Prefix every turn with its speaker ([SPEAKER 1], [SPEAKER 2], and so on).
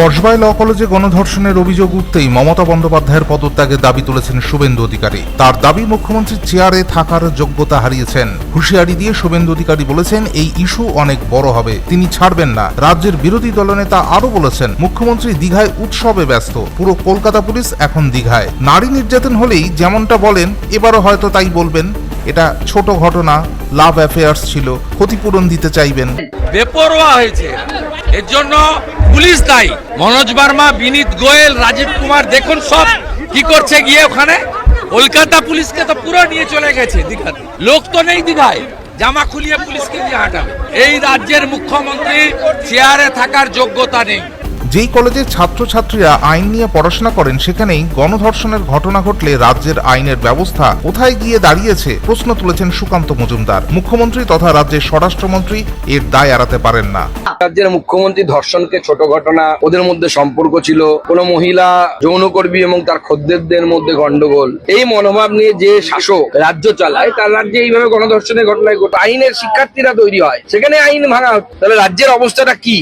[SPEAKER 1] কসবাই ল কলেজে গণধর্ষণের অভিযোগ উঠতেই মমতা বন্দ্যোপাধ্যায়ের পদত্যাগের দাবি তুলেছেন শুভেন্দু অধিকারী। তার দাবি মুখ্যমন্ত্রীর চেয়ারে থাকার যোগ্যতা হারিয়েছেন। হুঁশিয়ারি দিয়ে শুভেন্দু অধিকারী বলেছেন, এই ইস্যু অনেক বড় হবে। তিনি ছাড়বেন না। রাজ্যের বিরোধী দলনেতা আরও বলেছেন, মুখ্যমন্ত্রী দীঘায় উৎসবে ব্যস্ত। পুরো কলকাতা পুলিশ এখন দীঘায়। নারী নির্যাতন হলেই যেমনটা বলেন, এবারও হয়তো তাই বলবেন। এটা ছোট ঘটনা, লাভ অ্যাফেয়ার্স ছিল। ক্ষতিপূরণ দিতে চাইবেন।
[SPEAKER 2] বেপরোয়া হয়েছে। এর জন্য পুলিশ দায়ী। মনোজ বার্মা, বিনীত গোয়েল, রাজীব কুমার, দেখুন সব কি করছে গিয়ে ওখানে। কলকাতা পুলিশকে তো পুরো নিয়ে চলে গেছে দীঘাতে লোক তো নেই দীঘায়। জামা খুলিয়ে পুলিশকে নিয়ে হাঁটাবে। এই রাজ্যের মুখ্যমন্ত্রী চেয়ারে থাকার যোগ্যতা নেই।
[SPEAKER 1] যেই কলেজের ছাত্রছাত্রীরা আইন নিয়ে পড়াশোনা করেন, সেখানেই গণধর্ষণের ঘটনা ঘটলে রাজ্যের আইনের ব্যবস্থা কোথায় গিয়ে দাঁড়িয়েছে প্রশ্ন তুলেছেন সুকান্ত মজুমদার। মুখ্যমন্ত্রী তথা রাজ্যের স্বরাষ্ট্রমন্ত্রী এর দায় এড়াতে পারেন না।
[SPEAKER 3] রাজ্যের মুখ্যমন্ত্রী ধর্ষণকে ছোট ঘটনা, ওদের মধ্যে সম্পর্ক ছিল। কোন মহিলা, যৌনকর্মী এবং তার খদ্দেরদের মধ্যে গন্ডগোল এই মনোভাব নিয়ে যে শাসক রাজ্য চালায়, তার রাজ্যে এইভাবে গণধর্ষণের ঘটনায় ঘটে আইনের শিক্ষার্থীরা তৈরি হয়। সেখানে আইন ভাঙা। তাহলে রাজ্যের অবস্থাটা কি?